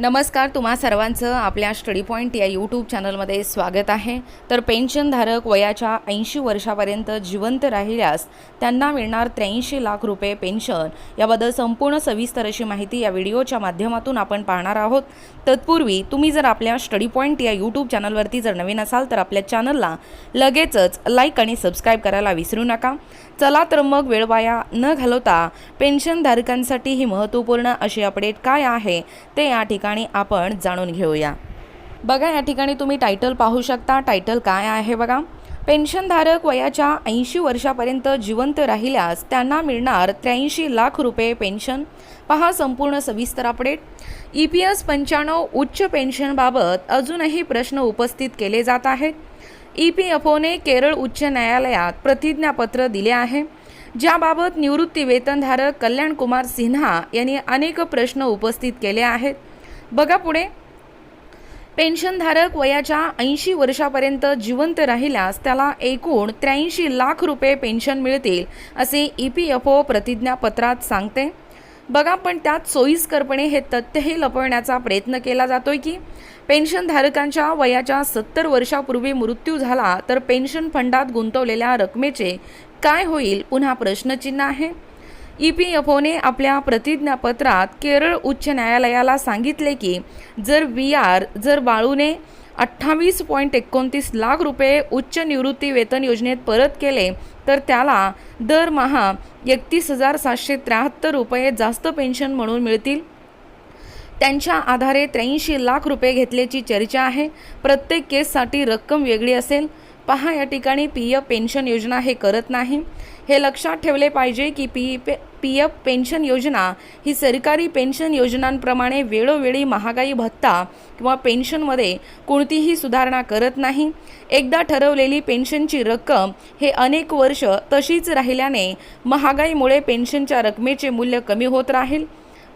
नमस्कार तुम्हा सर्वांचं आपल्या स्टडी पॉईंट या यूट्यूब चॅनलमध्ये स्वागत आहे. तर पेन्शनधारक वयाच्या ऐंशी वर्षापर्यंत जिवंत राहिल्यास त्यांना मिळणार त्र्याऐंशी लाख रुपये पेन्शन. याबद्दल संपूर्ण सविस्तर अशी माहिती या व्हिडिओच्या माध्यमातून आपण पाहणार आहोत. तत्पूर्वी तुम्ही जर आपल्या स्टडी पॉईंट या यूट्यूब चॅनलवरती जर नवीन असाल तर आपल्या चॅनलला लगेचच लाईक आणि सबस्क्राईब करायला विसरू नका. चला तर मग वेळ वाया न घालवता पेन्शनधारकांसाठी ही महत्त्वपूर्ण अशी अपडेट काय आहे ते या ठिकाणी आपण जाणून घेऊया. बघा या ठिकाणी तुम्ही टायटल पाहू शकता. टायटल काय आहे बघा? पेन्शनधारक वयाच्या ऐंशी वर्षापर्यंत जिवंत राहिल्यास त्यांना मिळणार त्र्याऐंशी लाख रुपये पेन्शन पहा संपूर्ण सविस्तर अपडेट ई पी एस पंच्याण्णव उच्च पेन्शनबाबत अजूनही प्रश्न उपस्थित केले जात आहेत. ई पी एफ ओने केरळ उच्च न्यायालयात प्रतिज्ञापत्र दिले आहे. ज्याबाबत निवृत्ती वेतनधारक कल्याण कुमार सिन्हा यांनी अनेक प्रश्न उपस्थित केले आहेत. बघा पुढे. पेन्शनधारक वयाच्या ऐंशी वर्षापर्यंत जिवंत राहिल्यास त्याला एकूण त्र्याऐंशी लाख रुपये पेन्शन मिळतील असे ई पी एफ ओ प्रतिज्ञापत्रात सांगते. बघा पण त्यात सोयीस्करपणे हे तथ्यही लपवण्याचा प्रयत्न केला जातोय की पेन्शनधारकांच्या वयाच्या सत्तर वर्षापूर्वी मृत्यू झाला तर पेन्शन फंडात गुंतवलेल्या रकमेचे काय होईल पुन्हा प्रश्नचिन्ह आहे. ई पी एफ ओने आपल्या प्रतिज्ञापत्रात केरळ उच्च न्यायालयाला सांगितले की जर व्ही आर जर बाळूने अठ्ठावीस पॉईंट एकोणतीस लाख रुपये उच्च निवृत्ती वेतन योजनेत परत केले तर त्याला दरमहा एकतीस हजार सातशे त्र्याहत्तर रुपये जास्त पेन्शन म्हणून मिळतील. त्यांच्या आधारे त्र्याऐंशी लाख रुपये घेतल्याची चर्चा आहे. प्रत्येक केससाठी रक्कम वेगळी असेल. पहा या ठिकाणी पी एफ पेन्शन योजना हे करत नाही. हे लक्षात ठेवले पाहिजे की P P P F pension योजना ही सरकारी पेन्शन योजनांप्रमाणे वेळोवेळी महागाई भत्ता किंवा पेन्शनमध्ये कोणतीही सुधारणा करत नाही. एकदा ठरवलेली पेन्शनची रक्कम हे अनेक वर्ष तशीच राहिल्याने महागाईमुळे पेन्शनच्या रकमेचे मूल्य कमी होत राहील.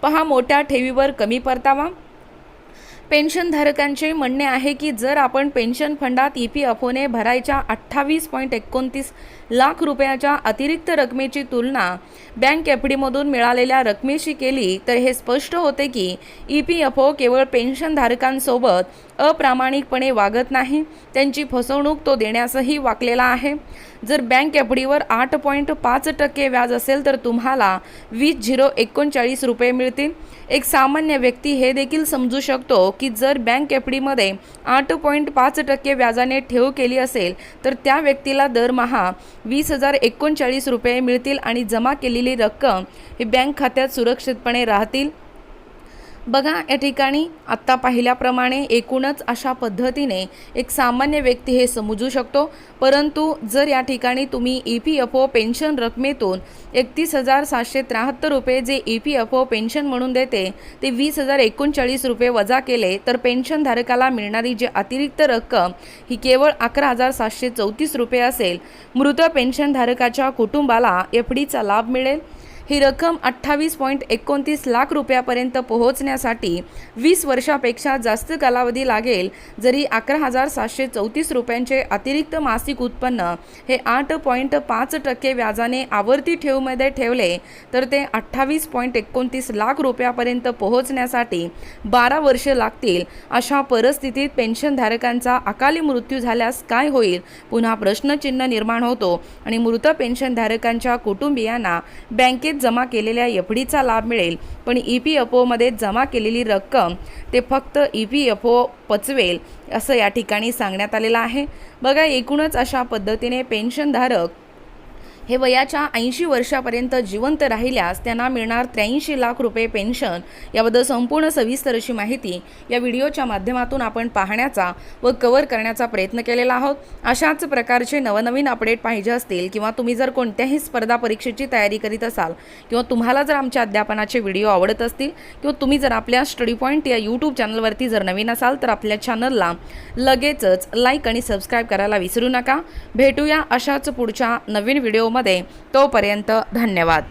पहा मोठ्या ठेवीवर कमी परतावा. पेन्शनधारकांचे म्हणणे आहे की जर आपण पेन्शन फंडात ई पी एफ ओने भरायच्या अठ्ठावीस पॉईंट एकोणतीस लाख रुपयाच्या अतिरिक्त रकमेची तुलना बँक एफ डीमधून मिळालेल्या रकमेशी केली तर हे स्पष्ट होते की ई पी एफ ओ केवळ पेन्शनधारकांसोबत अप्रामाणिकपणे वागत नाही. त्यांची फसवणूक तो देण्यासही वाकलेला आहे. जर बँक एफ डीवर आठ पॉईंट पाच टक्के व्याज असेल तर तुम्हाला वीस झिरो एकोणचाळीस रुपये मिळतील. एक सामान्य व्यक्ती हे देखील समजू शकतो की जर बँक एफ डीमध्ये आठ पॉईंट पाच टक्के व्याजाने ठेव केली असेल तर त्या व्यक्तीला दरमहा वीस हजार एकोणचाळीस रुपये मिळतील आणि जमा केलेली रक्कम ही बँक खात्यात सुरक्षितपणे राहतील. बघा या ठिकाणी आत्ता पाहिल्याप्रमाणे एकूणच अशा पद्धतीने एक सामान्य व्यक्ती हे समजू शकतो. परंतु जर या ठिकाणी तुम्ही E P F O pension रकमेतून एकतीस हजार सातशे त्र्याहत्तर रुपये जे E P F O pension म्हणून देते ते वीस हजार एकोणचाळीस रुपये वजा केले तर पेन्शनधारकाला मिळणारी जी अतिरिक्त रक्कम ही केवळ अकरा हजार सातशे चौतीस रुपये असेल. मृत पेन्शनधारकाच्या कुटुंबाला एफ डीचा लाभ मिळेल. ही रक्कम अठ्ठावीस पॉईंट एकोणतीस लाख रुपयापर्यंत पोहोचण्यासाठी वीस वर्षापेक्षा जास्त कालावधी लागेल जरी अकरा हजार सातशे चौतीस रुपयांचे अतिरिक्त मासिक उत्पन्न हे आठ पॉईंट पाच टक्के व्याजाने आवर्ती ठेवमध्ये ठेवले तर ते अठ्ठावीस पॉईंट एकोणतीस लाख रुपयापर्यंत पोहोचण्यासाठी बारा वर्ष लागतील. अशा परिस्थितीत पेन्शनधारकांचा अकाली मृत्यू झाल्यास काय होईल? पुन्हा प्रश्नचिन्ह निर्माण होतो आणि मृत पेन्शनधारकांच्या कुटुंबियांना बँकेत जमा केलेल्या एफ डीचा लाभ मिळेल पण ई पी एफ ओमध्ये जमा केलेली रक्कम ते फक्त ई पी एफ ओ पचवेल असं या ठिकाणी सांगण्यात आलेलं आहे. बघा एकूणच अशा पद्धतीने पेन्शनधारक हे वयाच्या ऐंशी वर्षापर्यंत जिवंत राहिल्यास त्यांना मिळणार त्र्याऐंशी लाख रुपये पेन्शन. याबद्दल संपूर्ण सविस्तर अशी माहिती या व्हिडिओच्या माध्यमातून आपण पाहण्याचा व कव्हर करण्याचा प्रयत्न केलेला आहोत. अशाच प्रकारचे नवनवीन अपडेट पाहिजे असतील किंवा तुम्ही जर कोणत्याही स्पर्धा परीक्षेची तयारी करीत असाल किंवा तुम्हाला जर आमच्या अध्यापनाचे व्हिडिओ आवडत असतील किंवा तुम्ही जर आपल्या स्टडी पॉईंट या यूट्यूब चॅनलवरती जर नवीन असाल तर आपल्या चॅनलला लगेचच लाईक आणि सबस्क्राईब करायला विसरू नका. भेटूया अशाच पुढच्या नवीन व्हिडिओ मध्ये तोपर्यंत धन्यवाद.